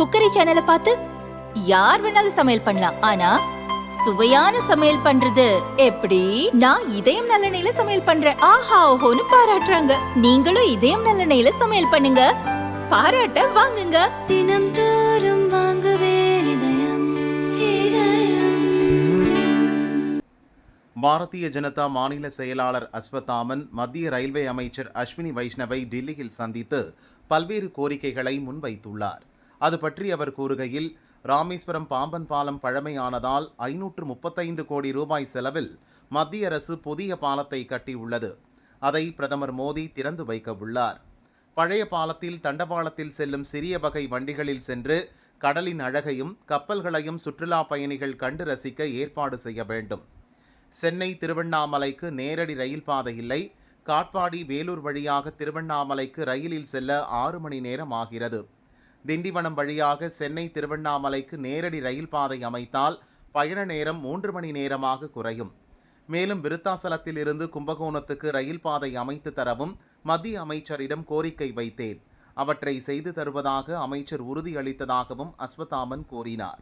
Cookery சேனலை பார்த்து யார் வேணாலும் சமையல் பண்ணலாம். ஆனா சுவையான சமையல் பண்றது எப்படி? நான் இதயம் நல்லெண்ணெயில சமையல் பண்றேன். ஆஹா ஓஹோன்னு பாராட்டுறாங்க. நீங்களும் இதயம் நல்லெண்ணெயில சமையல் பண்ணுங்க. பாராட்ட வாங்குங்க. தினம் தோறும் வாங்குவே இதயம் இதயம். பாரதிய ஜனதா மாநில செயலாளர் அஸ்வத்தாமன் மத்திய ரயில்வே அமைச்சர் அஸ்வினி வைஷ்ணவை டில்லியில் சந்தித்து பல்வேறு கோரிக்கைகளை முன்வைத்துள்ளார். அது பற்றி அவர் கூறுகையில் ராமேஸ்வரம் பாம்பன் பாலம் பழமையானதால் ஐநூற்று முப்பத்தைந்து கோடி ரூபாய் செலவில் மத்திய அரசு புதிய பாலத்தை கட்டியுள்ளது. அதை பிரதமர் மோடி திறந்து வைக்க உள்ளார். பழைய பாலத்தில் தண்டவாளத்தில் செல்லும் சிறிய வகை வண்டிகளில் சென்று கடலின் அழகையும் கப்பல்களையும் சுற்றுலா பயணிகள் கண்டு ரசிக்க ஏற்பாடு செய்ய வேண்டும். சென்னை திருவண்ணாமலைக்கு நேரடி ரயில் பாதை இல்லை. காட்பாடி வேலூர் வழியாக திருவண்ணாமலைக்கு ரயிலில் செல்ல ஆறு மணி நேரம் ஆகிறது. திண்டிவனம் வழியாக சென்னை திருவண்ணாமலைக்கு நேரடி ரயில் பாதை அமைத்தால் பயண நேரம் மூன்று மணி நேரமாக குறையும். மேலும் விருத்தாசலத்தில் இருந்து கும்பகோணத்துக்கு ரயில் பாதை அமைத்து தரவும் மத்திய அமைச்சரிடம் கோரிக்கை வைத்தேன். அவற்றை செய்து தருவதாக அமைச்சர் உறுதியளித்ததாகவும் அஸ்வதாமன் கூறினார்.